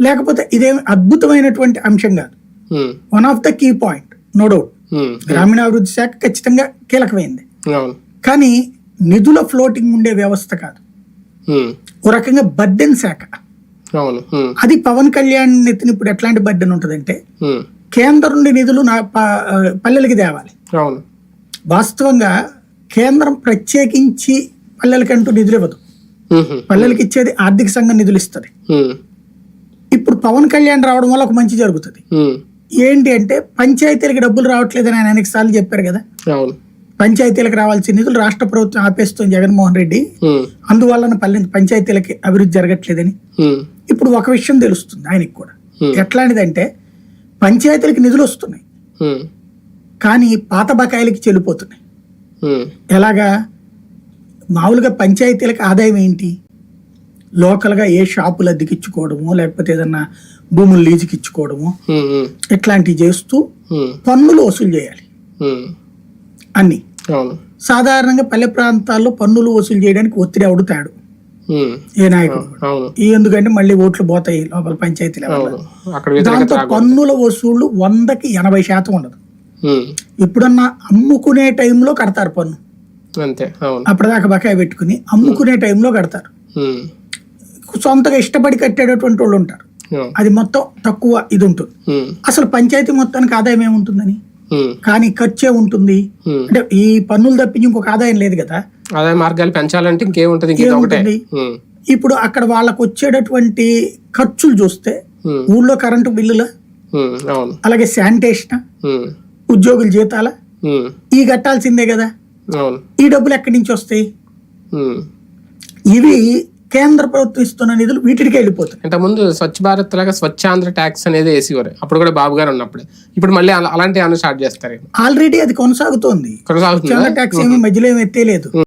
లేకపోతే ఇదేమి అద్భుతమైనటువంటి అంశం కాదు. One of the key point no doubt గ్రామీణాభివృద్ధి శాఖ ఖచ్చితంగా కీలకమైంది. కానీ నిధుల ఫ్లోటింగ్ ఉండే వ్యవస్థ కాదు. ఓ రకంగా బర్డెన్ శాఖ. అది పవన్ కళ్యాణ్ నెత్తిన ఇప్పుడు ఎట్లాంటి బర్డెన్ ఉంటుందంటే కేంద్రం నుండి నిధులు నా పల్లెలకి తేవాలి. వాస్తవంగా కేంద్రం ప్రత్యేకించి పల్లెలకంటూ నిధులు ఇవ్వదు. పల్లెలకి ఇచ్చేది ఆర్థిక సంఘం నిధులు ఇస్తుంది. ఇప్పుడు పవన్ కళ్యాణ్ రావడం వల్ల ఒక మంచి జరుగుతుంది. ఏంటి అంటే పంచాయతీలకు డబ్బులు రావట్లేదని ఆయన అనేక సార్లు చెప్పారు కదా. పంచాయతీలకు రావాల్సిన నిధులు రాష్ట్ర ప్రభుత్వం ఆపేస్తుంది జగన్మోహన్ రెడ్డి. ఉమ్, అందువలన పల్లె పంచాయతీలకి అభివృద్ధి జరగట్లేదని. ఇప్పుడు ఒక విషయం తెలుస్తుంది ఆయనకి కూడా. ఎట్లాంటిదంటే పంచాయతీలకి నిధులు వస్తున్నాయి. కానీ పాత బకాయిలకి చెల్లిపోతున్నాయి. ఎలాగా? మామూలుగా పంచాయతీలకు ఆదాయం ఏంటి? లోకల్గా ఏ షాపులు అద్దెకిచ్చుకోవడము లేకపోతే ఏదన్నా భూములు లీజుకి ఇచ్చుకోవడము ఇట్లాంటివి చేస్తూ పన్నులు వసూలు చేయాలి. అన్ని. సాధారణంగా పల్లె ప్రాంతాల్లో పన్నులు వసూలు చేయడానికి ఒత్తిడి అవుడుతాడు ఉమ్, ఏ నాయకుడు ఎందుకంటే మళ్ళీ ఓట్లు పోతాయి లోపల పంచాయతీ లెవెల్లో. అవును. అక్కడ వ్యతిరేకత దాంతో. పన్నుల వసూళ్ళు వందకి ఎనభై శాతం ఉండదు. ఎప్పుడన్నా అమ్ముకునే టైంలో కడతారు పన్ను. అంతే. అప్పటిదాకా బకాయి పెట్టుకుని అమ్ముకునే టైంలో కడతారు. సొంతగా ఇష్టపడి కట్టేటటువంటి వాళ్ళు ఉంటారు. అది మొత్తం తక్కువ ఇది ఉంటుంది. అసలు పంచాయతీ మొత్తానికి ఆదాయం ఏముంటుందని కానీ ఖర్చే ఉంటుంది. అంటే ఈ పన్నులు తప్పించి ఇంకొక ఆదాయం లేదు కదా? ఆదాయ మార్గాలు పెంచాలంటే ఇంకేముంటది ఇప్పుడు అక్కడ వాళ్ళకు వచ్చేటటువంటి ఖర్చులు చూస్తే ఊళ్ళో కరెంటు బిల్లుల అలాగే శానిటేషన్ ఉద్యోగుల జీతాల ఈ కట్టాల్సిందే కదా? ఈ డబ్బులు ఎక్కడి నుంచి వస్తాయి. ఇవి కేంద్ర ప్రభుత్వం ఇస్తున్న నిధులు వీటికే వెళ్ళిపోతాయి. ఇంత ముందు స్వచ్ఛ భారత్ లాగా స్వచ్ఛాంధ్ర ట్యాక్స్ అనేది వేసేవారు. అప్పుడు కూడా బాబు గారు ఉన్నప్పుడే. ఇప్పుడు మళ్ళీ అలా- అలాంటి స్టార్ట్ చేస్తారు? ఆల్రెడీ అది కొనసాగుతోంది. కొనసాగుతుందా? ట్యాక్స్ ఏమి మధ్యలో ఏమి ఎత్తేలేదు.